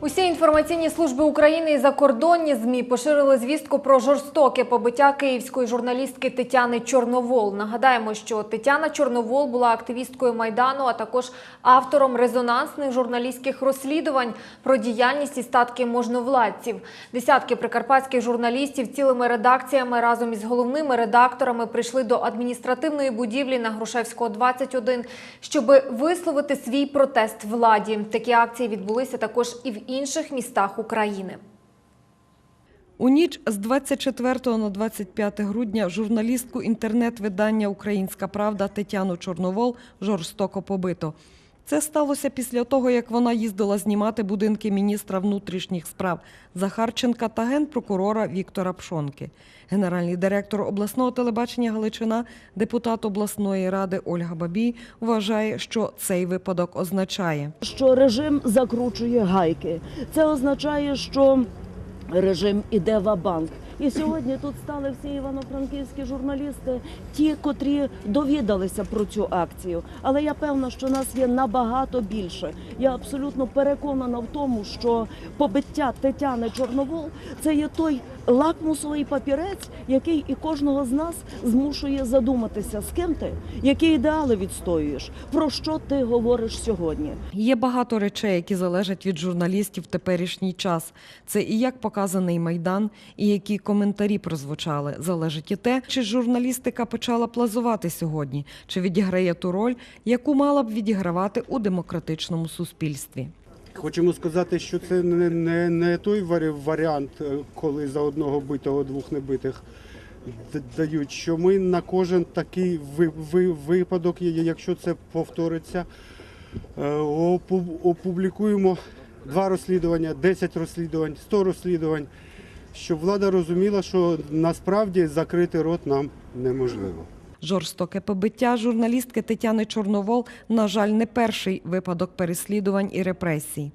Усі інформаційні служби України і закордонні змі поширили звістку про жорстоке побиття київської журналістки Тетяни Чорновол. Нагадаємо, що Тетяна Чорновол була активісткою майдану, а також автором резонансних журналістських розслідувань про діяльність і статки можновладців. Десятки прикарпатських журналістів цілими редакціями разом із головними редакторами прийшли до адміністративної будівлі на Грушевського 21, щоб висловити свій протест владі. Такі акції відбулися також і в інших містах України. У ніч з 24 на 25 грудня журналістку інтернет-видання Українська Правда Тетяну Чорновол жорстоко побито. Це сталося після того, як вона їздила знімати будинки міністра внутрішніх справ Захарченка та генпрокурора Віктора Пшонки. Генеральний директор обласного телебачення Галичина, депутат обласної ради Ольга Бабій, вважає, що цей випадок означає. що режим закручує гайки. Це означає, що режим іде в банк. І сьогодні тут стали всі івано-франківські журналісти, ті, котрі довідалися про цю акцію. Але я певна, що нас є набагато більше. Я абсолютно переконана в тому, що побиття Тетяни Чорновол це є той лакмусовий папірець, який і кожного з нас змушує задуматися, з ким ти, які ідеали відстоюєш, про що ти говориш сьогодні. Є багато речей, які залежать від журналістів в теперішній час. Це і як показаний майдан, і які коментарі прозвучали. Залежить і те, чи журналістика почала плазувати сьогодні, чи відіграє ту роль, яку мала б відігравати у демократичному суспільстві. Хочемо сказати, що це не, не, не той варі- варіант, е, коли за одного битого двох небитих дають. Що ми на кожен такий ви, ви, випадок, якщо це повториться, е, опублікуємо два розслідування, 10 розслідувань, 100 розслідувань, щоб влада розуміла, що насправді закрити рот нам неможливо. Жорстоке побиття журналістки Тетяни Чорновол, на жаль, не перший випадок переслідувань і репресій.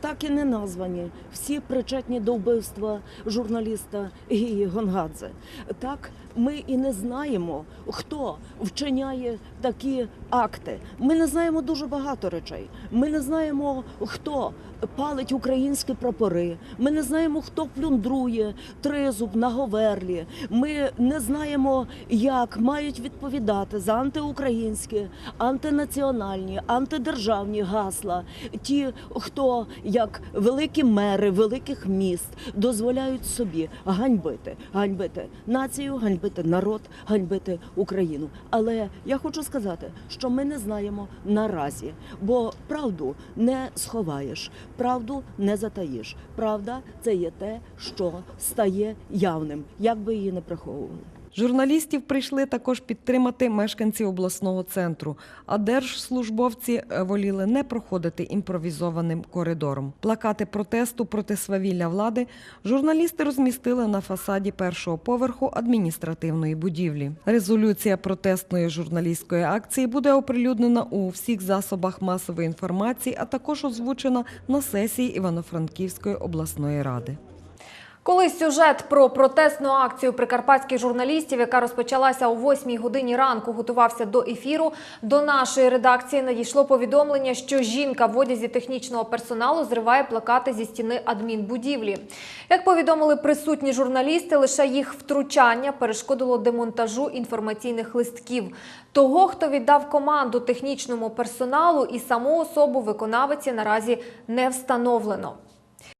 Так і не названі всі причетні до вбивства журналіста Гії Гонгадзе. Так ми і не знаємо, хто вчиняє такі акти. Ми не знаємо дуже багато речей. Ми не знаємо, хто палить українські прапори. Ми не знаємо, хто плюндрує тризуб на Говерлі. Ми не знаємо, як мають відповідати за антиукраїнські, антинаціональні, антидержавні гасла. Ті, хто як великі мери великих міст дозволяють собі ганьбити, ганьбити націю, ганьбити народ, ганьбити Україну. Але я хочу сказати, що ми не знаємо наразі, бо правду не сховаєш, правду не затаїш. Правда це є те, що стає явним, як би її не приховували. Журналістів прийшли також підтримати мешканці обласного центру, а держслужбовці е, воліли не проходити імпровізованим коридором. Плакати протесту проти свавілля влади журналісти розмістили на фасаді першого поверху адміністративної будівлі. Резолюція протестної журналістської акції буде оприлюднена у всіх засобах масової інформації, а також озвучена на сесії Івано-Франківської обласної ради. Коли сюжет про протестну акцію прикарпатських журналістів, яка розпочалася о 8 годині ранку, готувався до ефіру, до нашої редакції надійшло повідомлення, що жінка в одязі технічного персоналу зриває плакати зі стіни адмінбудівлі. Як повідомили присутні журналісти, лише їх втручання перешкодило демонтажу інформаційних листків. Того, хто віддав команду технічному персоналу і саму особу виконавиці наразі не встановлено.